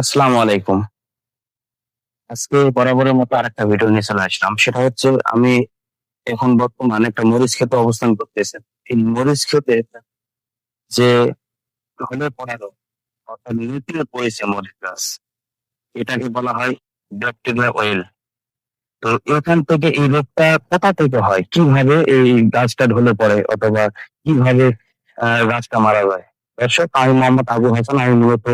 আসসালামু আলাইকুম। আজকে বরাবরের মতো আরেকটা ভিডিও নিয়ে চলে আসলাম। সেটা হচ্ছে আমি এখন বর্তমানে একটা মরিচ ক্ষেতে অবস্থান করতেছি। এই মরিচ ক্ষেতে যে পনেরো অর্থাৎ পড়েছে মরিচ গাছ, এটাকে বলা হয় ব্যাকটেরিয়া অয়েল তো এখান থেকে এই রোগটা কোথা থেকে হয়? কীভাবে এই গাছটা ঢলে পড়ে অথবা কীভাবে গাছটা মারা যায়? দর্শক, আমি মোহাম্মদ আবু হাসান, আমি মূলত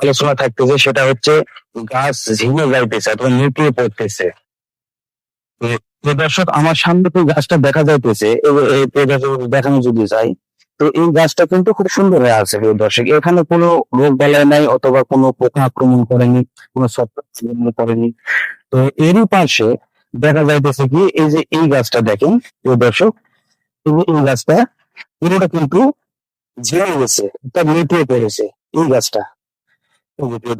আলোচনা থাকতেছে সেটা হচ্ছে গাছ ঝিঙে যাইতেছে অথবা পড়তেছে। দর্শক, আমার সামনে তো গাছটা দেখা যাইতেছে দেখানো যদি তো এই গাছটা কিন্তু খুব সুন্দর হয়ে আছে প্রিয় দর্শক। এখানে কোনো রোগ বেলায় নাই অথবা কোনো পোকা আক্রমণ করেনি, কোনো আক্রমণ করেনি। তো এরই পাশে দেখা যাইতেছে কি, এই যে এই গাছটা দেখেন প্রিয় দর্শক এই গাছটা, পুরোটা কিন্তু ঝিরে গেছে একটা মেটে পড়েছে এই গাছটা। প্রিয়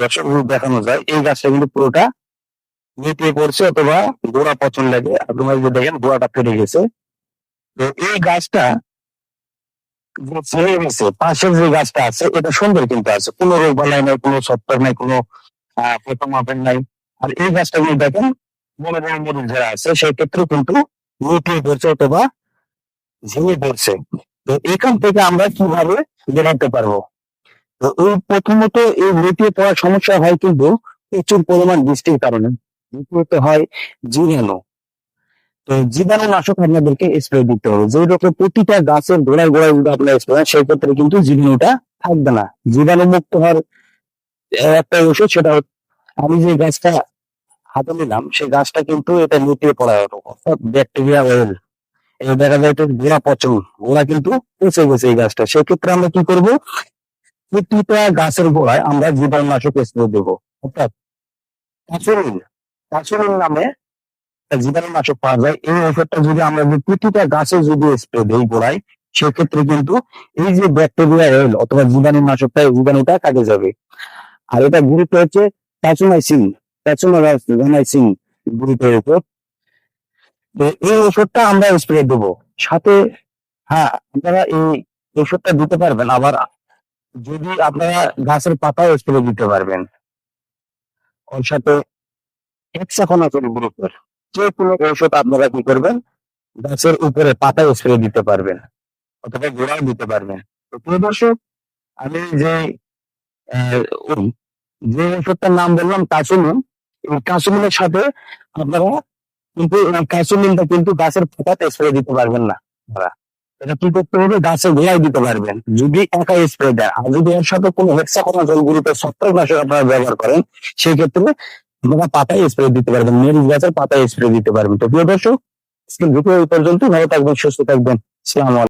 দেখানো যায়, এই গাছটা কিন্তু পুরোটা মেটে পড়ছে অথবা গোড়া পচন লাগে। আপনারা যদি দেখেন, গোড়াটা ফেটে গেছে। তো এই গাছটা ছেড়ে গেছে, পাশের যে গাছটা আছে, এটা সুন্দর কিন্তু আছে। কোনো রোগ বালাই নাই, কোনো ছত্রাক নাই, কোনো পোকা মাপের নাই। আর এই গাছটা কিন্তু দেখেন, বড় বড় মরুল আছে, সেই ক্ষেত্রে কিন্তু মেটে পড়ছে অথবা ঝিঙে পড়ছে। তো এখান থেকে আমরা কীভাবে বেরোতে পারব? তো এই প্রথমত এই মেটিয়ে পড়ার সমস্যা হয় কিন্তু প্রচুর পরিমাণ বৃষ্টির কারণে। দ্বিতীয়ত হয় জীবাণু। তো জীবাণু নাশক আপনাদেরকে স্প্রে দিতে হবে। যে রকম প্রতিটা গাছের গোড়ায় গোড়ায় যদি আপনার স্প্রে সেই ক্ষেত্রে কিন্তু জীবাণুটা থাকবে না। জীবাণু মুক্ত হওয়ার একটা ওষুধ, সেটা আমি যে গাছটা হাতে নিলাম, সেই গাছটা কিন্তু এটা মেটিয়ে পড়া অর্থাৎ ব্যাকটেরিয়া অয়েল দেখা যায় এটা গোড়া পচন, গোড়া কিন্তু পচে গেছে এই গাছটা। সেক্ষেত্রে আমরা কি করব? প্রতিটা গাছের গোড়ায় আমরা জীবাণুনাশক স্প্রে দেবো, অর্থাৎ কাঁচুরিন কাঁচুরিন নামে জীবাণুনাশক পাওয়া যায়। এই ওষুধটা যদি আমরা প্রতিটা গাছে যদি স্প্রে দিই গোড়ায়, সেক্ষেত্রে কিন্তু এই যে ব্যাকটেরিয়া অয়েল অথবা জীবাণুনাশকটা জীবাণুটা কাটে যাবে। আর এটা গুরুত্ব হচ্ছে প্যাচুমাইসিন প্যাচুমাইসিন গুরুত্বের উপর। এই ওষুধটা আমরা স্প্রে দেবো। সাথে হ্যাঁ আপনারা এই ওষুধটা দিতে পারবেন। আবার যদি আপনারা গাছের পাতাও স্প্রে দিতে পারবেন। ওর সাথে যে কোনো ঔষধ আপনারা কি করবেন, গাছের উপরে পাতায় স্প্রে দিতে পারবেন। অথবা গোড়ায় দিতে পারবেন। তো দর্শক, আমি যে যে ওষুধটার নাম বললাম কাসুমিন এই কাসুমিনের সাথে আপনারা কিন্তু ক্যাসোলিনটা কিন্তু গাছের পাতাতে স্প্রে দিতে পারবেন না এটা কি করতে হবে? গাছের গোড়ায় দিতে পারবেন। যদি একা স্প্রে দেয় আর যদি এর সাথে কোনো হেক্সা কোনো জলগুলোতে ছত্রাকনাশক আপনারা ব্যবহার করেন সেই ক্ষেত্রে আপনারা পাতায় স্প্রে দিতে পারবেন, মরিচ গাছের পাতায় স্প্রে দিতে পারবেন। তো প্রিয় দর্শক স্কিন ঢুকে এই পর্যন্ত ভালো থাকবেন, সুস্থ থাকবেন। সালাম